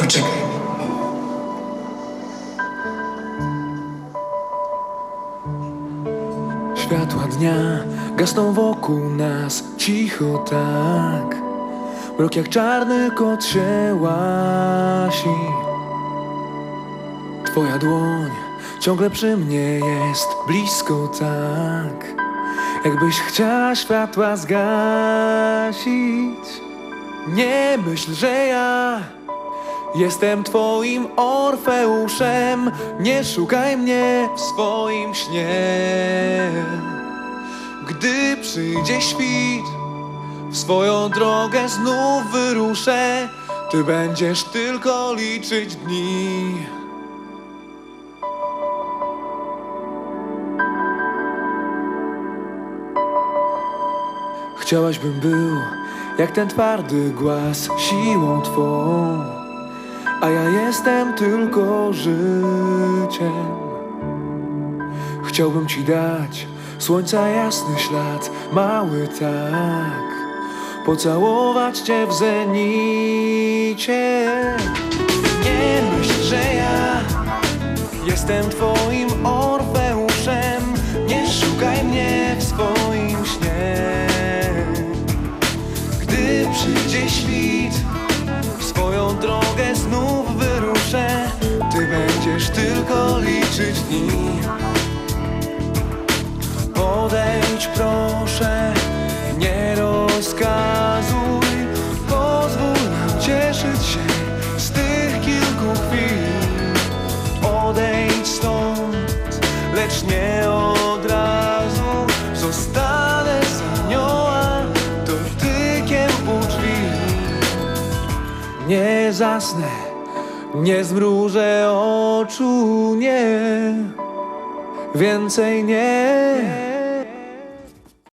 Poczekaj. Światła dnia gasną wokół nas cicho tak. Mrok jak czarny kot się łasi. Twoja dłoń ciągle przy mnie jest blisko tak. Jakbyś chciała światła zgasić Nie myśl, że ja Jestem twoim Orfeuszem, nie szukaj mnie w swoim śnie. Gdy przyjdzie świt, w swoją drogę znów wyruszę, ty będziesz tylko liczyć dni. Chciałaś bym był jak ten twardy głaz siłą twą a ja jestem tylko życiem. Chciałbym ci dać słońca jasny ślad, mały tak, pocałować cię w zenicie. Nie myśl, że ja jestem twoim Orfeuszem, dni Podejdź proszę, nie rozkazuj. Pozwól nam cieszyć się z tych kilku chwil. Odejdź stąd, lecz nie od razu. Zostanę z anioła dotykiem u drzwi. Nie zasnę, nie zmrużę oczu, nie, więcej nie.